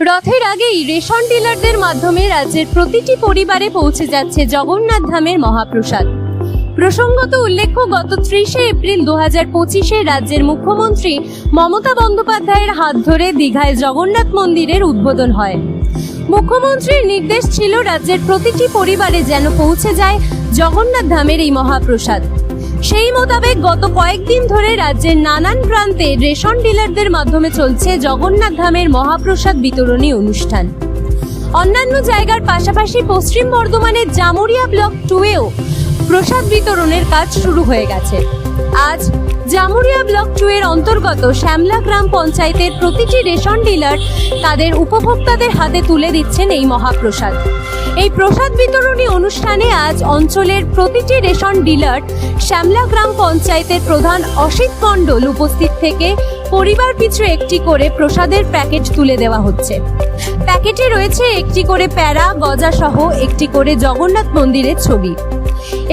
রথের আগেই রেশন ডিলারদের মাধ্যমে রাজ্যের প্রতিটি পরিবারে পৌঁছে যাচ্ছে জগন্নাথ ধামের মহাপ্রসাদ। প্রসঙ্গত উল্লেখ্য, গত ত্রিশে এপ্রিল দু হাজার পঁচিশে রাজ্যের মুখ্যমন্ত্রী মমতা বন্দ্যোপাধ্যায়ের হাত ধরে দীঘায় জগন্নাথ মন্দিরের উদ্বোধন হয়। মুখ্যমন্ত্রীর নির্দেশ ছিল রাজ্যের প্রতিটি পরিবারে যেন পৌঁছে যায় জগন্নাথ ধামের এই মহাপ্রসাদ। সেই মোতাবেক গত কয়েকদিন ধরে রাজ্যের নানান প্রান্তে রেশন ডিলারদের মাধ্যমে চলছে জগন্নাথ ধামের মহাপ্রসাদ বিতরণী অনুষ্ঠান। অন্যান্য জায়গার পাশাপাশি পশ্চিম বর্ধমানের জামুরিয়া ব্লক টুয়েও প্রসাদ বিতরণের কাজ শুরু হয়ে গেছে। আজ জামুরিয়া ব্লক টু এর অন্তর্গত শ্যামলা গ্রাম পঞ্চায়েতের প্রতিটি রেশন ডিলার তাদের উপভোক্তাদের হাতে তুলে দিচ্ছেন এই মহাপ্রসাদ। এই প্রসাদ বিতরণী অনুষ্ঠানে আজ অঞ্চলের প্রতিটি রেশন ডিলার শ্যামলা গ্রাম পঞ্চায়েতের প্রধান অসিত মণ্ডল উপস্থিত থেকে পরিবার পিছু একটি করে প্রসাদের প্যাকেট তুলে দেওয়া হচ্ছে। প্যাকেটে রয়েছে একটি করে প্যারা, গজা সহ একটি করে জগন্নাথ মন্দিরের ছবি।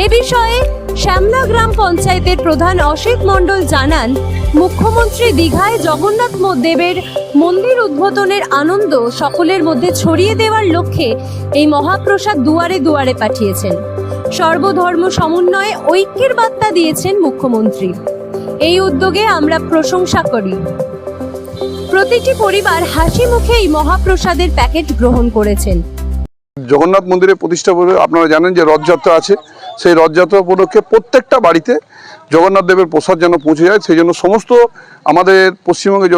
এ বিষয়ে শ্যামলা গ্রাম পঞ্চায়েতের প্রধান অসিত মণ্ডল জানান, মুখ্যমন্ত্রী দীঘায় জগন্নাথ দেবের মন্দির উদ্বোধনের আনন্দ সকলের মধ্যে ছড়িয়ে দেওয়ার লক্ষ্যে এই মহাপ্রসাদ দুয়ারে দুয়ারে পাঠিয়েছেন। সর্বধর্ম সমন্বয়ে ঐক্যের বার্তা দিয়েছেন মুখ্যমন্ত্রী। এই উদ্যোগে আমরা প্রশংসা করি। প্রতিটি পরিবার হাসি মুখে এই মহাপ্রসাদের প্যাকেট গ্রহণ করেছেন। জগন্নাথ মন্দিরে প্রতিষ্ঠা করে আপনারা জানেন যে রথযাত্রা আছে। সেই রথযাত্রা উপলক্ষে প্রত্যেকটা বাড়িতে জগন্নাথ দেবের প্রসাদ যেন পৌঁছে যায়, সেই জন্য সমস্ত আমাদের পশ্চিমবঙ্গে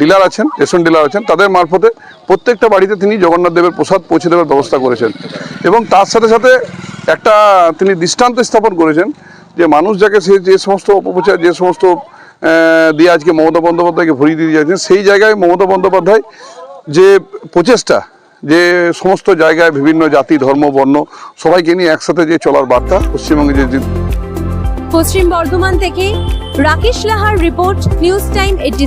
ডিলার আছেন, রেশন ডিলার আছেন, তাদের মারফতে প্রত্যেকটা বাড়িতে তিনি জগন্নাথ দেবের প্রসাদ পৌঁছে দেওয়ার ব্যবস্থা করেছেন। এবং তার সাথে সাথে একটা তিনি দৃষ্টান্ত স্থাপন করেছেন যে মানুষ যাকে সে যে সমস্ত অপপ্রচার, যে সমস্ত দিয়ে আজকে মমতা বন্দ্যোপাধ্যায়কে ভরিয়ে দিয়ে যাচ্ছেন, সেই জায়গায় মমতা বন্দ্যোপাধ্যায় যে প্রচেষ্টা যে সমস্ত জায়গায় বিভিন্ন জাতি, ধর্ম, বর্ণ সবাইকে নিয়ে একসাথে যে চলার বার্তা পশ্চিমবঙ্গে যে পশ্চিম বর্ধমান থেকে রাকেশ লাহার রিপোর্ট, নিউজ টাইম এইটটি